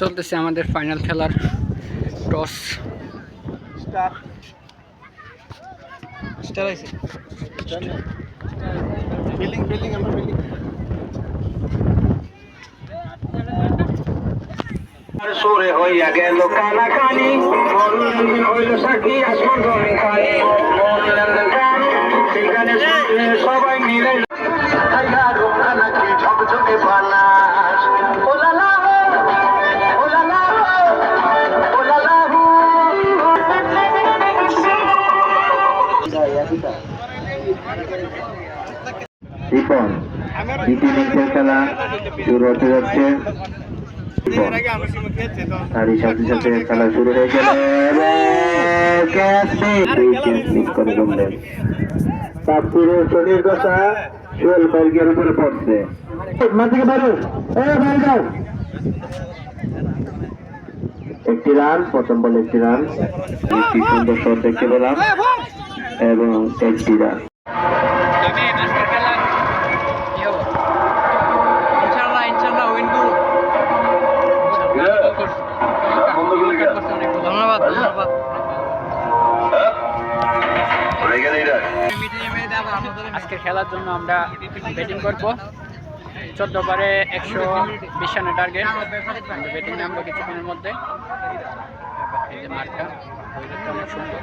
চলতেছে আমাদের ফাইনাল খেলার toss star star building building আমরা বিল্ডিং সুরে হইয়া গেল কানাকানি মন হইল সাক্ষী আসমান জমি খানি মন লেনদেন কান সেখানে সবাই মিলে রিপন দ্বিতীয় খেলা শুরু হতে যাচ্ছে। তারই সাথে সাথে খেলা শুরু হয়ে গেল। করে একটি রান, প্রথম বলে একটি রান। সুন্দর দেখতে পেলাম। এবং একটি আজকের খেলা? কি হব ইনশাল্লাহ ইনশাল্লাহ উইন করব ধন্যবাদ ধন্যবাদ। আজকের খেলার জন্য আমরা ব্যাটিং করব। চোদ্দ ওভারে একশো বিশ রানের টার্গেট ব্যাটিং নামবো কিছুক্ষণের মধ্যে। এই যে মাঠটা অনেক সুন্দর।